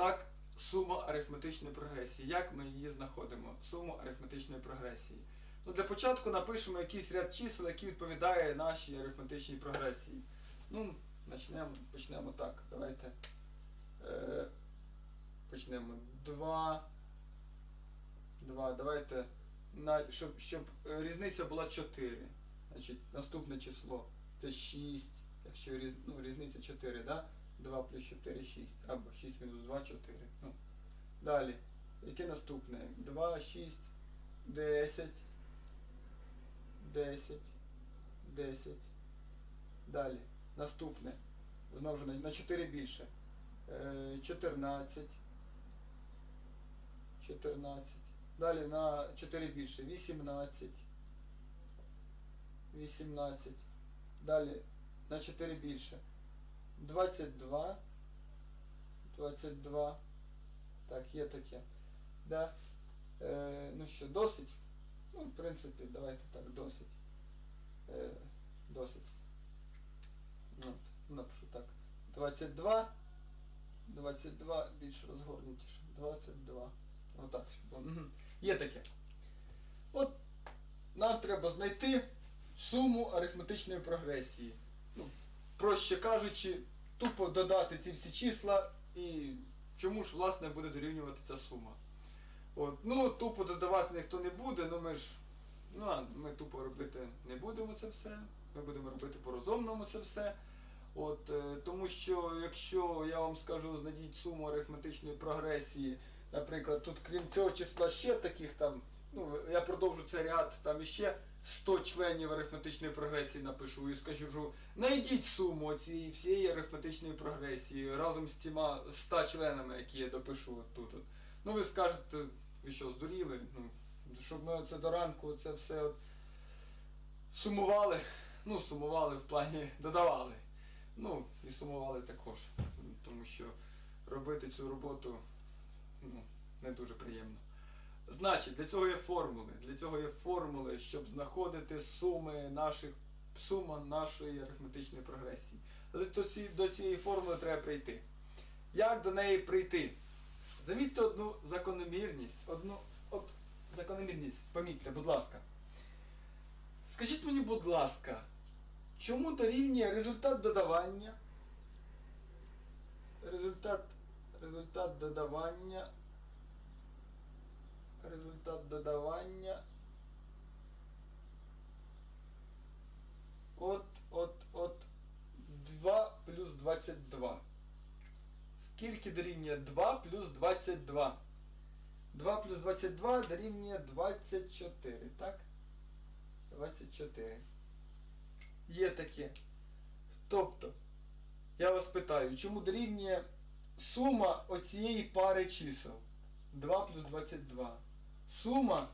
Так, сума арифметичної прогресії. Як ми її знаходимо? Суму арифметичної прогресії. Ну, для початку напишемо якийсь ряд чисел, який відповідає нашій арифметичній прогресії. Ну, почнемо, почнемо так. Давайте. Е, почнемо. 2. 2. Давайте. На, щоб, щоб різниця була 4. Значить, наступне число це 6. Якщо різ, ну, різниця 4, да? 2 плюс 4 6. Або 6 мінус 2 4. Ну. Далі. Яке наступне? 2, 6, 10. 10. 10. Далі. Наступне. Знову ж на, на 4 більше. Е, 14. 14. Далі на 4 більше. 18. 18. Далі на 4 більше. 22. 22. Так, є таке. Да. Е, ну що, досить? Ну, в принципі, давайте так, досить. Е, досить. Ну, от, напишу так. 22. 22 більш розгорнутіше. 22. Отак. Є таке. От нам треба знайти суму арифметичної прогресії. Ну, проще кажучи, тупо додати ці всі числа і чому ж власне буде дорівнювати ця сума. От, ну, тупо додавати ніхто не буде, ну ми ж. Ну, ми тупо робити не будемо це все. Ми будемо робити по-розумному це все. От, е, тому що якщо я вам скажу, знайдіть суму арифметичної прогресії, наприклад, тут крім цього числа ще таких там, ну я продовжу цей ряд, там іще 100 членів арифметичної прогресії напишу і скажу, знайдіть суму цієї всієї арифметичної прогресії разом з цими 100 членами, які я допишу от тут. От. Ну ви скажете, ви що, здуріли? Ну, щоб ми оце до ранку це все от сумували. Ну, сумували в плані додавали. Ну, і сумували також. Тому що робити цю роботу ну, не дуже приємно. Значить, для цього є формули. Для цього є формули, щоб знаходити суми наших, сума нашої арифметичної прогресії. Але до, ці, до цієї формули треба прийти. Як до неї прийти? Замітьте одну закономірність. Одну от, закономірність, помітьте, будь ласка. Скажіть мені, будь ласка, чому дорівнює результат додавання? Результат, результат додавання. Результат додавання. От, от, от 2 плюс 22. Скільки дорівнює 2 плюс 22? 2 плюс 22 дорівнює 24, так? 24. Є таке. Тобто, я вас питаю, чому дорівнює сума оцієї пари чисел? 2 плюс 22. Сума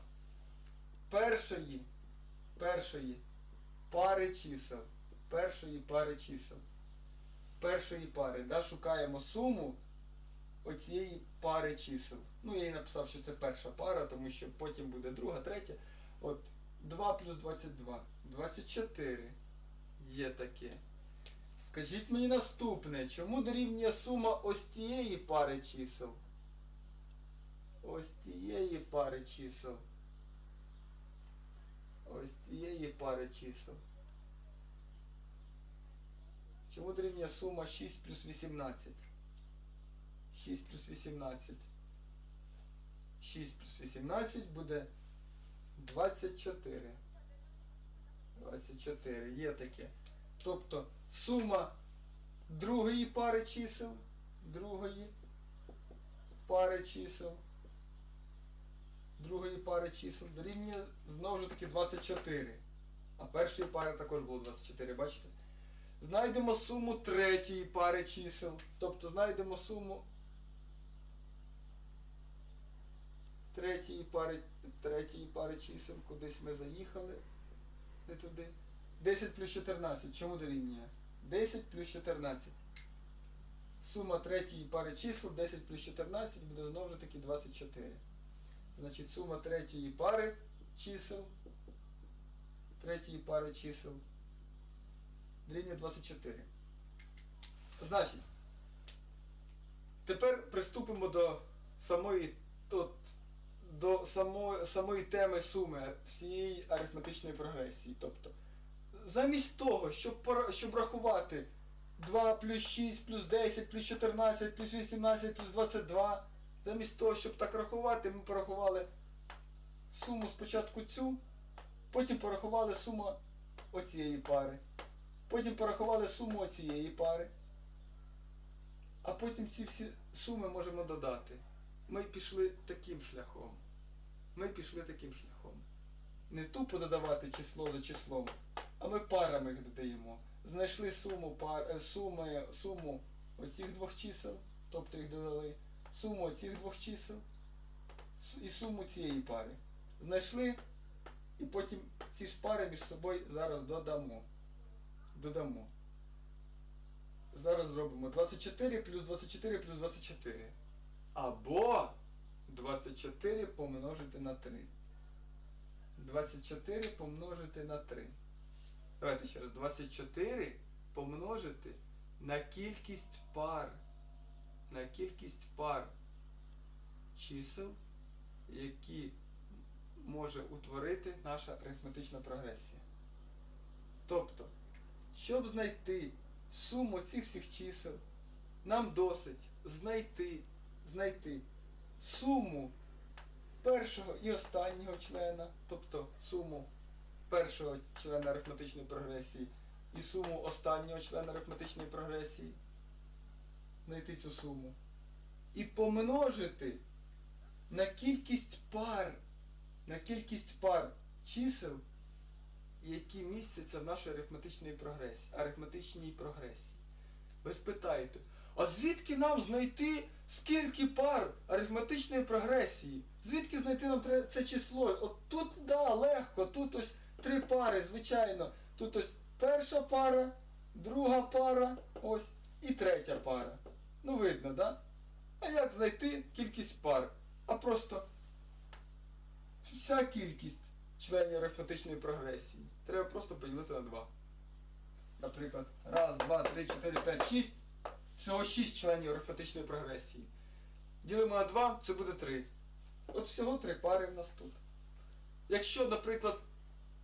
першої, першої пари чисел. Першої пари чисел. Першої пари. Да, шукаємо суму оцієї пари чисел. Ну, я їй написав, що це перша пара, тому що потім буде друга, третя. От 2 плюс 22. 24. Є таке. Скажіть мені наступне, чому дорівнює сума ось цієї пари чисел? Ось цієї пари чисел. Ось цієї пари чисел. Чому дорівнює сума 6 плюс 18? 6 плюс 18. 6 плюс 18 буде 24. 24. Є таке. Тобто сума другої пари чисел, другої пари чисел, другої пари чисел дорівнює знову ж таки 24. А першої пари також було 24, бачите? Знайдемо суму третьої пари чисел. Тобто знайдемо суму третьої пари, третьої пари чисел, кудись ми заїхали. Не туди. 10 плюс 14. Чому дорівнює? 10 плюс 14. Сума третьої пари чисел 10 плюс 14 буде знову ж таки 24. Значить, сума третьої пари чисел. Третьої пари чисел. Дорівнює 24. Значить, Тепер приступимо до самої, от, до самої, самої теми суми всієї арифметичної прогресії. Тобто, замість того, щоб, щоб рахувати 2 плюс 6 плюс 10 плюс 14 плюс 18 плюс 22, замість того, щоб так рахувати, ми порахували суму спочатку цю, потім порахували суму оцієї пари, потім порахували суму оцієї пари. А потім ці всі суми можемо додати. Ми пішли таким шляхом. Ми пішли таким шляхом. Не тупо додавати число за числом, а ми парами їх додаємо. Знайшли суму пар, е, суми, суму оцих двох чисел, тобто їх додали, суму оцих двох чисел і суму цієї пари. Знайшли і потім ці ж пари між собою зараз додамо. Додамо. Зараз зробимо 24 плюс 24 плюс 24. Або 24 помножити на 3. 24 помножити на 3. Давайте ще раз. 24 помножити на кількість пар. На кількість пар чисел, які може утворити наша арифметична прогресія. Тобто, щоб знайти суму цих всіх чисел, нам досить знайти, знайти суму першого і останнього члена, тобто суму першого члена арифметичної прогресії і суму останнього члена арифметичної прогресії, знайти цю суму. І помножити на кількість пар, на кількість пар чисел, які містяться в нашій арифметичній прогресії, арифметичній прогресії. Ви спитаєте, а звідки нам знайти скільки пар арифметичної прогресії? Звідки знайти нам це число? От тут, да, легко, тут ось три пари, звичайно. Тут ось перша пара, друга пара, ось, і третя пара. Ну видно, да? А як знайти кількість пар? А просто вся кількість членів арифметичної прогресії. Треба просто поділити на 2. Наприклад, раз, два, три, чотири, п'ять, шість. Всього 6 членів арифметичної прогресії. Ділимо на 2, це буде 3. От всього 3 пари в нас тут. Якщо, наприклад,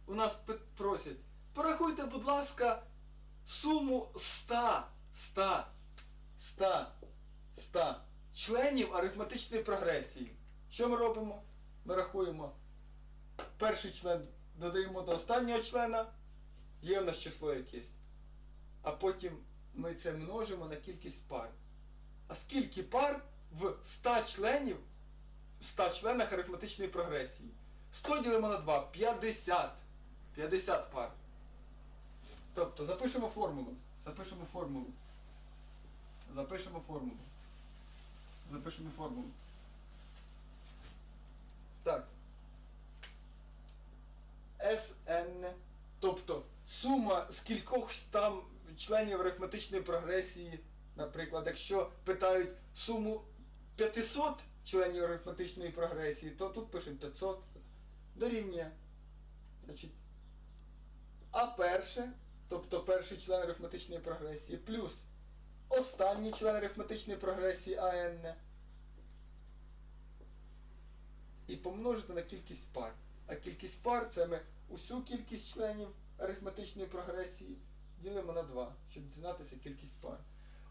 у нас просять, порахуйте, будь ласка, суму 100, 100, 100, 100 членів арифметичної прогресії. Що ми робимо? Ми рахуємо перший член додаємо до останнього члена, є у нас число якесь. А потім ми це множимо на кількість пар. А скільки пар в 100 членів, в 100 членах арифметичної прогресії? 100 ділимо на 2, 50. 50 пар. Тобто запишемо формулу. Запишемо формулу. Запишемо формулу. Запишемо формулу. Так. Sn, тобто сума з кількох там членів арифметичної прогресії, наприклад, якщо питають суму 500 членів арифметичної прогресії, то тут пишемо 500 дорівнює. Значить, А перше, тобто перший член арифметичної прогресії, плюс останній член арифметичної прогресії АН. І помножити на кількість пар. А кількість пар це ми усю кількість членів арифметичної прогресії ділимо на 2, щоб дізнатися кількість пар.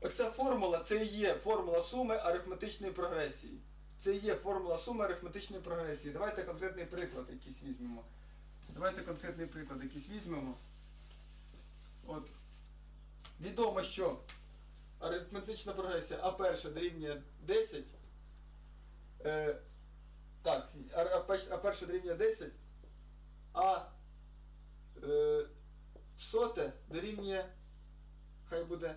Оця формула це і є формула суми арифметичної прогресії. Це і є формула суми арифметичної прогресії. Давайте конкретний приклад якийсь візьмемо. Давайте конкретний приклад якийсь візьмемо. От. Відомо, що арифметична прогресія А1 дорівнює 10. Е, так, а, а, а перше дорівнює 10, а е, соте дорівнює, хай буде,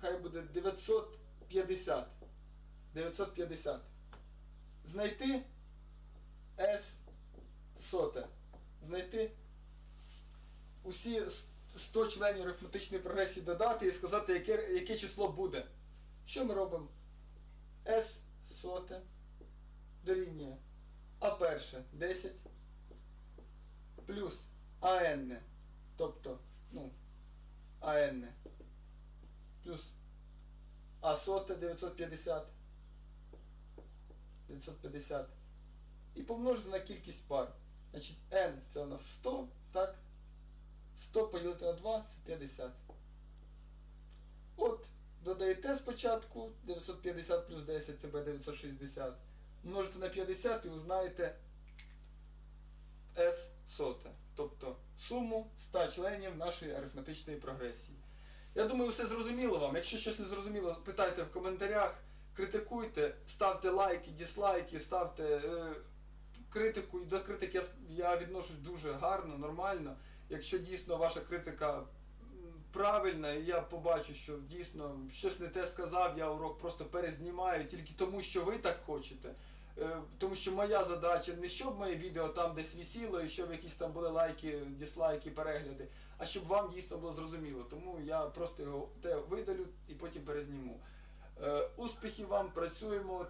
хай буде 950. 950. Знайти S соте. Знайти усі 100 членів арифметичної прогресії додати і сказати, яке, яке число буде. Що ми робимо? S соте дорівнює А перше 10 плюс АН, тобто, ну, АН плюс а соте 950. 950. І помножити на кількість пар. Значить, n це у нас 100, так? 100 поділити на 2 це 50. От, додаєте спочатку 950 плюс 10 це буде 960. Множите на 50 і узнаєте S соте. Тобто суму 100 членів нашої арифметичної прогресії. Я думаю, все зрозуміло вам. Якщо щось не зрозуміло, питайте в коментарях, критикуйте, ставте лайки, дізлайки, ставте е, критику. До критики я, я відношусь дуже гарно, нормально. Якщо дійсно ваша критика правильна, і я побачу, що дійсно щось не те сказав, я урок просто перезнімаю тільки тому, що ви так хочете. Е, Тому що моя задача не щоб моє відео там десь висіло і щоб якісь там були лайки, дізлайки, перегляди, а щоб вам дійсно було зрозуміло. Тому я просто його те видалю і потім перезніму. Е, Успіхів вам, працюємо.